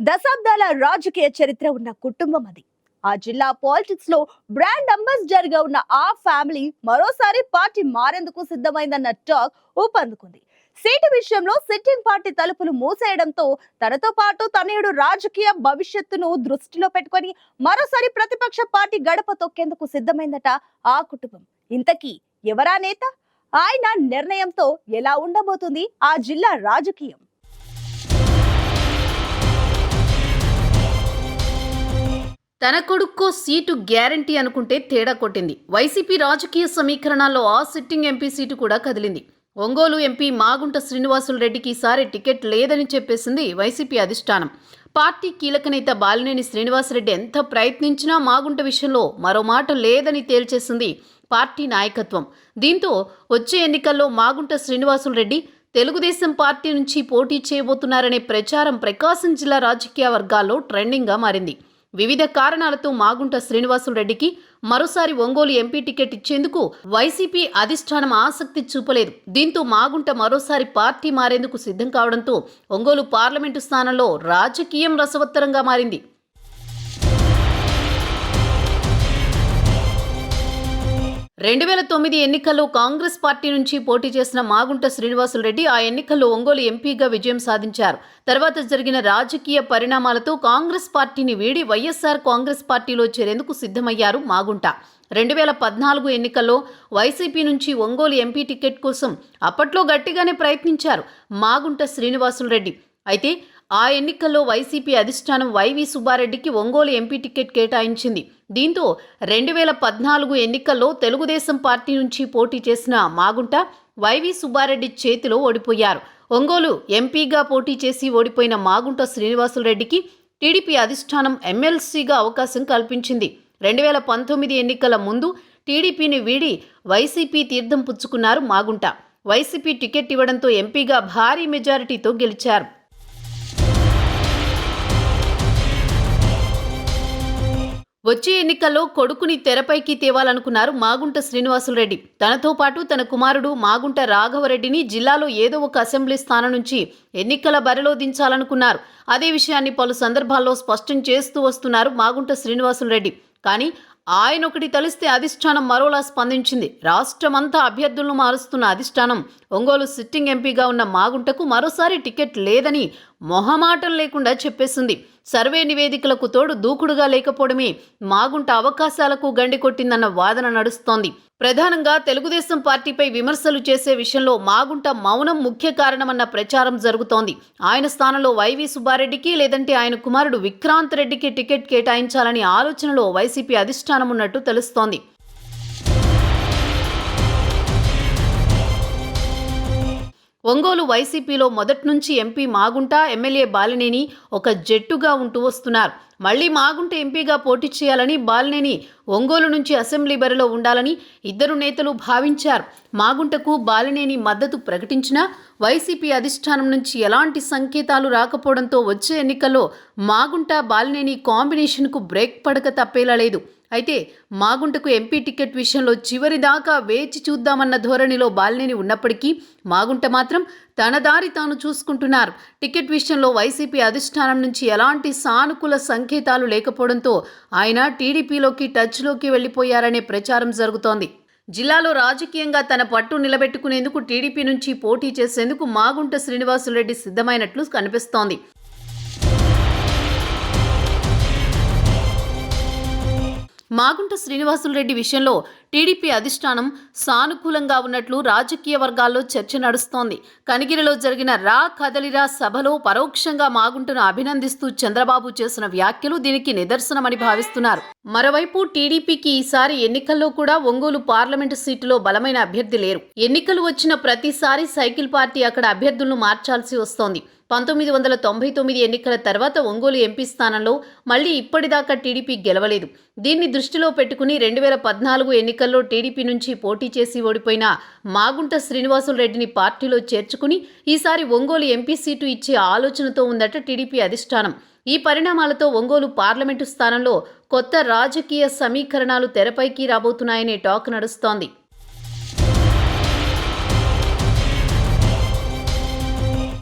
దశాబ్దాల రాజకీయ చరిత్ర ఉన్న కుటుంబం అది. ఆ జిల్లా పాలిటిక్స్లో బ్రాండ్ అంబాసిడర్గా ఉన్న ఆ ఫ్యామిలీ మరోసారి పార్టీ మారేందుకు సిద్ధమైందన్న టాక్ ఊపందుకుంది. సీటు విషయంలో సిట్టింగ్ పార్టీ తలుపులు మూసేయడంతో తనతో పాటు తనయుడు రాజకీయ భవిష్యత్తును దృష్టిలో పెట్టుకొని మరోసారి ప్రతిపక్ష పార్టీ గడప తొక్కేందుకు సిద్ధమైందట ఆ కుటుంబం. ఇంతకీ ఎవరా నేత? ఆయన నిర్ణయంతో ఎలా ఉండబోతుంది ఆ జిల్లా రాజకీయం? తన కొడుక్కో సీటు గ్యారంటీ అనుకుంటే తేడా కొట్టింది. వైసీపీ రాజకీయ సమీకరణాల్లో ఆ సిట్టింగ్ ఎంపీ సీటు కూడా కదిలింది. ఒంగోలు ఎంపీ మాగుంట శ్రీనివాసులు రెడ్డికి ఈసారి టికెట్ లేదని చెప్పేసింది వైసీపీ అధిష్టానం. పార్టీ కీలక నేత బాలినేని శ్రీనివాసరెడ్డి ఎంత ప్రయత్నించినా మాగుంట విషయంలో మరో మాట లేదని తేల్చేసింది పార్టీ నాయకత్వం. దీంతో వచ్చే ఎన్నికల్లో మాగుంట శ్రీనివాసులు రెడ్డి తెలుగుదేశం పార్టీ నుంచి పోటీ చేయబోతున్నారనే ప్రచారం ప్రకాశం జిల్లా రాజకీయ వర్గాల్లో ట్రెండింగ్గా మారింది. వివిధ కారణాలతో మాగుంట శ్రీనివాసులరెడ్డికి మరోసారి ఒంగోలు ఎంపీ టికెట్ ఇచ్చేందుకు వైసీపీ అధిష్టానం ఆసక్తి చూపలేదు. దీంతో మాగుంట మరోసారి పార్టీ మారేందుకు సిద్ధం కావడంతో ఒంగోలు పార్లమెంటు స్థానంలో రాజకీయం రసవత్తరంగా మారింది. రెండు వేల తొమ్మిది ఎన్నికల్లో కాంగ్రెస్ పార్టీ నుంచి పోటీ చేసిన మాగుంట శ్రీనివాసులు రెడ్డి ఆ ఎన్నికల్లో ఒంగోలు ఎంపీగా విజయం సాధించారు. తర్వాత జరిగిన రాజకీయ పరిణామాలతో కాంగ్రెస్ పార్టీని వీడి వైఎస్ఆర్ కాంగ్రెస్ పార్టీలో చేరేందుకు సిద్ధమయ్యారు మాగుంట. రెండు వేల పద్నాలుగు ఎన్నికల్లో వైసీపీ నుంచి ఒంగోలు ఎంపీ టికెట్ కోసం అప్పట్లో గట్టిగానే ప్రయత్నించారు మాగుంట శ్రీనివాసులు రెడ్డి. అయితే ఆ ఎన్నికల్లో వైసీపీ అధిష్టానం వైవి సుబ్బారెడ్డికి ఒంగోలు ఎంపీ టికెట్ కేటాయించింది. దీంతో రెండు వేల పద్నాలుగు ఎన్నికల్లో తెలుగుదేశం పార్టీ నుంచి పోటీ చేసిన మాగుంట వైవి సుబ్బారెడ్డి చేతిలో ఓడిపోయారు. ఒంగోలు ఎంపీగా పోటీ చేసి ఓడిపోయిన మాగుంట శ్రీనివాసులరెడ్డికి టీడీపీ అధిష్టానం ఎమ్మెల్సీగా అవకాశం కల్పించింది. రెండు వేల పంతొమ్మిది ఎన్నికల ముందు టీడీపీని వీడి వైసీపీ తీర్థం పుచ్చుకున్నారు మాగుంట. వైసీపీ టికెట్ ఇవ్వడంతో ఎంపీగా భారీ మెజారిటీతో గెలిచారు. వచ్చే ఎన్నికల్లో కొడుకుని తెరపైకి తేవాలనుకున్నారు మాగుంట శ్రీనివాసులరెడ్డి. తనతో పాటు తన కుమారుడు మాగుంట రాఘవరెడ్డిని జిల్లాలో ఏదో ఒక అసెంబ్లీ స్థానం నుంచి ఎన్నికల బరిలో దించాలనుకున్నారు. అదే విషయాన్ని పలు సందర్భాల్లో స్పష్టం చేస్తూ వస్తున్నారు మాగుంట శ్రీనివాసులరెడ్డి. కానీ ఆయన ఒకటి తలిస్తే అధిష్టానం మరోలా స్పందించింది. రాష్ట్రమంతా అభ్యర్థులను మారుస్తున్న అధిష్టానం ఒంగోలు సిట్టింగ్ ఎంపీగా ఉన్న మాగుంటకు మరోసారి టికెట్ లేదని మొహమాటం లేకుండా చెప్పేసింది. సర్వే నివేదికలకు తోడు దూకుడుగా లేకపోవడమే మాగుంట అవకాశాలకు గండి కొట్టిందన్న వాదన నడుస్తోంది. ప్రధానంగా తెలుగుదేశం పార్టీపై విమర్శలు చేసే విషయంలో మాగుంట మౌనం ముఖ్య కారణమన్న ప్రచారం జరుగుతోంది. ఆయన స్థానంలో వైవి సుబ్బారెడ్డికి లేదంటే ఆయన కుమారుడు విక్రాంత్ రెడ్డికి టికెట్ కేటాయించాలని ఆలోచనలో వైసీపీ అధిష్టానం ఉన్నట్టు తెలుస్తోంది. ఒంగోలు వైసీపీలో మొదటి నుంచి ఎంపీ మాగుంట ఎమ్మెల్యే బాలినేని ఒక జట్టుగా ఉంటూ వస్తున్నారు. మళ్ళీ మాగుంట ఎంపీగా పోటీ చేయాలని బాలినేని ఒంగోలు నుంచి అసెంబ్లీ బరిలో ఉండాలని ఇద్దరు నేతలు భావించారు. మాగుంటకు బాలినేని మద్దతు ప్రకటించినా వైసీపీ అధిష్టానం నుంచి ఎలాంటి సంకేతాలు రాకపోవడంతో వచ్చే ఎన్నికల్లో మాగుంట బాలినేని కాంబినేషన్కు బ్రేక్ పడక తప్పేలా లేదు. అయితే మాగుంటకు ఎంపీ టికెట్ విషయంలో చివరిదాకా వేచి చూద్దామన్న ధోరణిలో బాలినేని ఉన్నప్పటికీ మాగుంట మాత్రం తన దారి తాను చూసుకుంటున్నారు. టికెట్ విషయంలో వైసీపీ అధిష్టానం నుంచి ఎలాంటి సానుకూల సంకేతాలు లేకపోవడంతో ఆయన టీడీపీలోకి టచ్లోకి వెళ్ళిపోయారనే ప్రచారం జరుగుతోంది. జిల్లాలో రాజకీయంగా తన పట్టు నిలబెట్టుకునేందుకు టీడీపీ నుంచి పోటీ చేసేందుకు మాగుంట శ్రీనివాసులరెడ్డి సిద్ధమైనట్లు కనిపిస్తోంది. మాగుంట శ్రీనివాసులరెడ్డి విషయంలో టీడీపీ అధిష్టానం సానుకూలంగా ఉన్నట్లు రాజకీయ వర్గాల్లో చర్చ నడుస్తోంది. కనిగిరిలో జరిగిన రా కదలిరా సభలో పరోక్షంగా మాగుంటను అభినందిస్తూ చంద్రబాబు చేసిన వ్యాఖ్యలు దీనికి నిదర్శనమని భావిస్తున్నారు. మరోవైపు టీడీపీకి ఈసారి ఎన్నికల్లో కూడా ఒంగోలు పార్లమెంటు సీటులో బలమైన అభ్యర్థి లేరు. ఎన్నికలు వచ్చిన ప్రతిసారి సైకిల్ పార్టీ అక్కడ అభ్యర్థులను మార్చాల్సి వస్తోంది. పంతొమ్మిది వందల తొంభై తొమ్మిది ఎన్నికల తర్వాత ఒంగోలు ఎంపీ స్థానంలో మళ్ళీ ఇప్పటిదాకా టీడీపీ గెలవలేదు. దీన్ని దృష్టిలో పెట్టుకుని రెండు వేల పద్నాలుగు ఎన్నికల్లో టీడీపీ నుంచి పోటీ చేసి ఓడిపోయిన మాగుంట శ్రీనివాసులు రెడ్డిని పార్టీలో చేర్చుకుని ఈసారి ఒంగోలు ఎంపీ సీటు ఇచ్చే ఆలోచనతో ఉందట టీడీపీ అధిష్టానం. ఈ పరిణామాలతో ఒంగోలు పార్లమెంటు స్థానంలో కొత్త రాజకీయ సమీకరణాలు తెరపైకి రాబోతున్నాయనే టాక్ నడుస్తోంది.